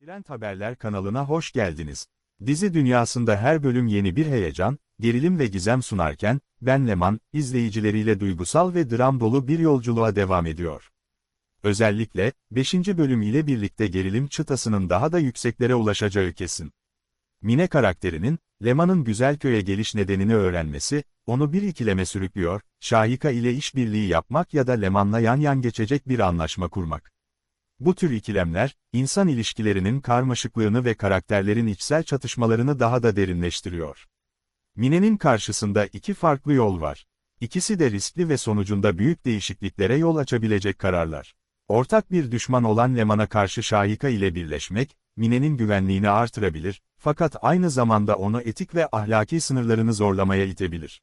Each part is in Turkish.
Trend Haberler kanalına hoş geldiniz. Dizi dünyasında her bölüm yeni bir heyecan, gerilim ve gizem sunarken, Ben Leman, izleyicileriyle duygusal ve dram dolu bir yolculuğa devam ediyor. Özellikle, 5. bölüm ile birlikte gerilim çıtasının daha da yükseklere ulaşacağı kesin. Mine karakterinin, Leman'ın Güzelköy'e geliş nedenini öğrenmesi, onu bir ikileme sürüklüyor, Şahika ile işbirliği yapmak ya da Leman'la yan yan geçecek bir anlaşma kurmak. Bu tür ikilemler, insan ilişkilerinin karmaşıklığını ve karakterlerin içsel çatışmalarını daha da derinleştiriyor. Mine'nin karşısında iki farklı yol var. İkisi de riskli ve sonucunda büyük değişikliklere yol açabilecek kararlar. Ortak bir düşman olan Leman'a karşı Şahika ile birleşmek, Mine'nin güvenliğini artırabilir, fakat aynı zamanda onu etik ve ahlaki sınırlarını zorlamaya itebilir.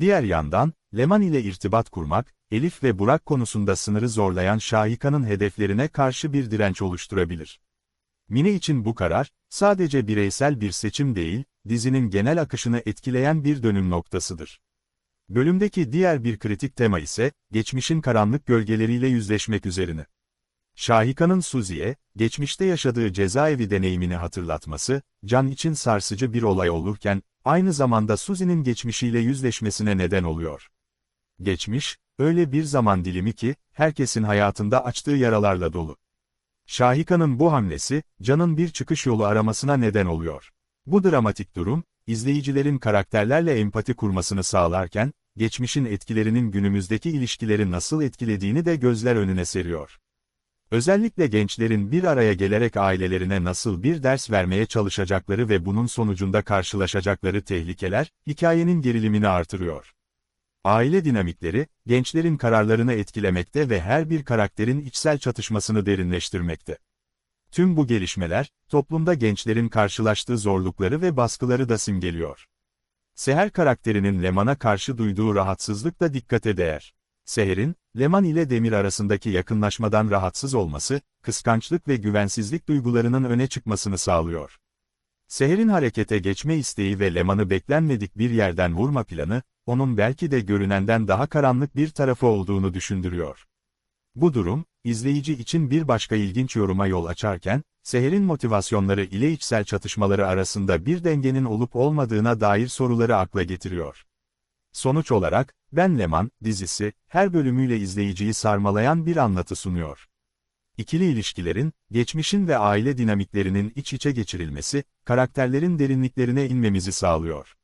Diğer yandan, Leman ile irtibat kurmak, Elif ve Burak konusunda sınırı zorlayan Şahika'nın hedeflerine karşı bir direnç oluşturabilir. Mine için bu karar, sadece bireysel bir seçim değil, dizinin genel akışını etkileyen bir dönüm noktasıdır. Bölümdeki diğer bir kritik tema ise, geçmişin karanlık gölgeleriyle yüzleşmek üzerine. Şahika'nın Suzi'ye, geçmişte yaşadığı cezaevi deneyimini hatırlatması, Can için sarsıcı bir olay olurken, aynı zamanda Suzi'nin geçmişiyle yüzleşmesine neden oluyor. Geçmiş, öyle bir zaman dilimi ki, herkesin hayatında açtığı yaralarla dolu. Şahika'nın bu hamlesi, Can'ın bir çıkış yolu aramasına neden oluyor. Bu dramatik durum, izleyicilerin karakterlerle empati kurmasını sağlarken, geçmişin etkilerinin günümüzdeki ilişkileri nasıl etkilediğini de gözler önüne seriyor. Özellikle gençlerin bir araya gelerek ailelerine nasıl bir ders vermeye çalışacakları ve bunun sonucunda karşılaşacakları tehlikeler, hikayenin gerilimini artırıyor. Aile dinamikleri, gençlerin kararlarını etkilemekte ve her bir karakterin içsel çatışmasını derinleştirmekte. Tüm bu gelişmeler, toplumda gençlerin karşılaştığı zorlukları ve baskıları da simgeliyor. Seher karakterinin Leman'a karşı duyduğu rahatsızlık da dikkate değer. Seher'in, Leman ile Demir arasındaki yakınlaşmadan rahatsız olması, kıskançlık ve güvensizlik duygularının öne çıkmasını sağlıyor. Seher'in harekete geçme isteği ve Leman'ı beklenmedik bir yerden vurma planı, onun belki de görünenden daha karanlık bir tarafı olduğunu düşündürüyor. Bu durum, izleyici için bir başka ilginç yoruma yol açarken, Seher'in motivasyonları ile içsel çatışmaları arasında bir dengenin olup olmadığına dair soruları akla getiriyor. Sonuç olarak, Ben Leman, dizisi, her bölümüyle izleyiciyi sarmalayan bir anlatı sunuyor. İkili ilişkilerin, geçmişin ve aile dinamiklerinin iç içe geçirilmesi, karakterlerin derinliklerine inmemizi sağlıyor.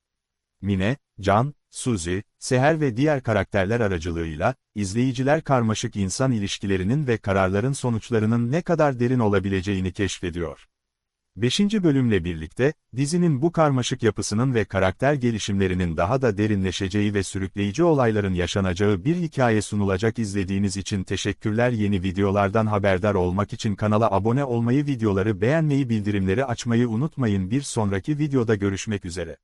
Mine, Can, Suzy, Seher ve diğer karakterler aracılığıyla, izleyiciler karmaşık insan ilişkilerinin ve kararların sonuçlarının ne kadar derin olabileceğini keşfediyor. 5. bölümle birlikte, dizinin bu karmaşık yapısının ve karakter gelişimlerinin daha da derinleşeceği ve sürükleyici olayların yaşanacağı bir hikaye sunulacak izlediğiniz için teşekkürler yeni videolardan haberdar olmak için kanala abone olmayı videoları beğenmeyi bildirimleri açmayı unutmayın bir sonraki videoda görüşmek üzere.